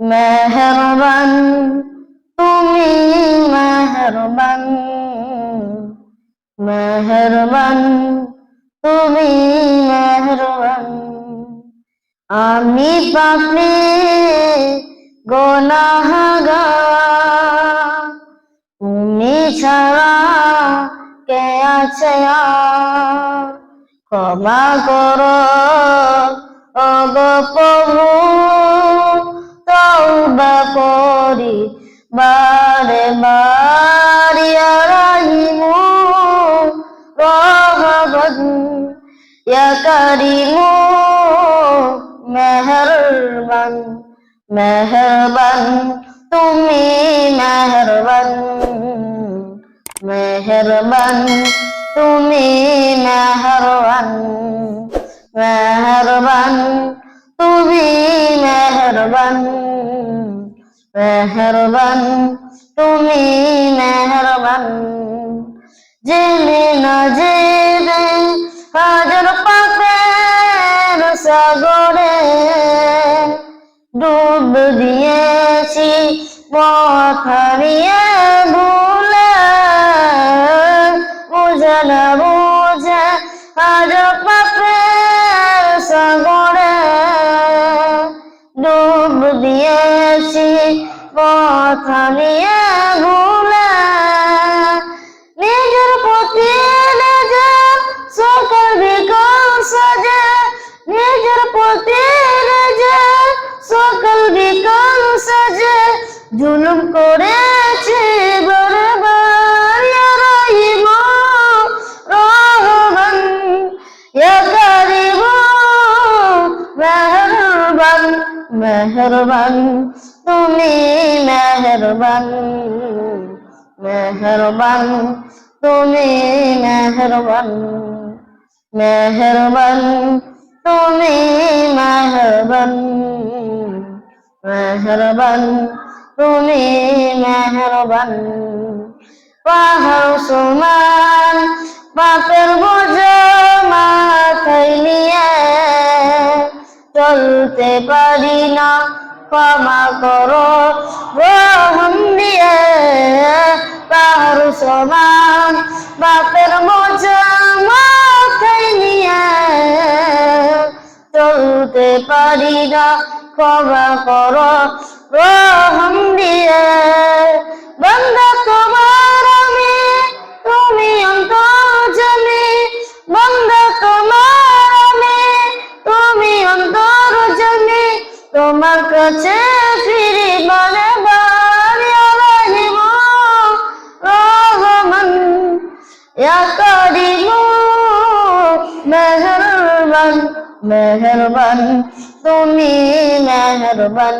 মেহরবান, তুমি মেহরবান। মেহরবান, তুমি মেহরবান। আমি পাপি গোনাহগার। তুমি ছাড়া কে আছে? ক্ষমা করো ও গো প্রভু তওবা করি, বারে বারে রাহিমু রহমান ইয়া করিমু, মেহরবান মেহরবান, তুমি মেহরবান মেহরবান, তুমি মেহরবান মেহরবান। মেহরবান তুমি মেহরবান। জেনে না জেনে হাজার পাপের সাগরে ডুব দিয়েছি পথ হারিয়ে পথ হারিয়ে ভুলে নিজের নিজের সকল বিকাল সাজে। নিজের নিজের সকল বিকাল সাজে। জুলুম করেছি বরবার রহিম, রহমান, ইয়া করিম, মেহরবান মেহরবান। তুমি মেহরবান মেহরবান, তুমি মেহরবান মেহরবান, তুমি মেহরবান মেহরবান, তুমি মেহরবান। পাহাড় সমান পাপের বোঝ মাথায় নিয়ে চলতে পারি না। ক্ষমা করো দিয়ে তার সমান। বাপের বোঝ মাথায় নিয়ে চলতে পারি না। ক্ষমা করো রহম তোমার কাছে ফিরি বলে আলাহিম রহমান করিম মেহরবান মেহরবান তুমি মেহরবান।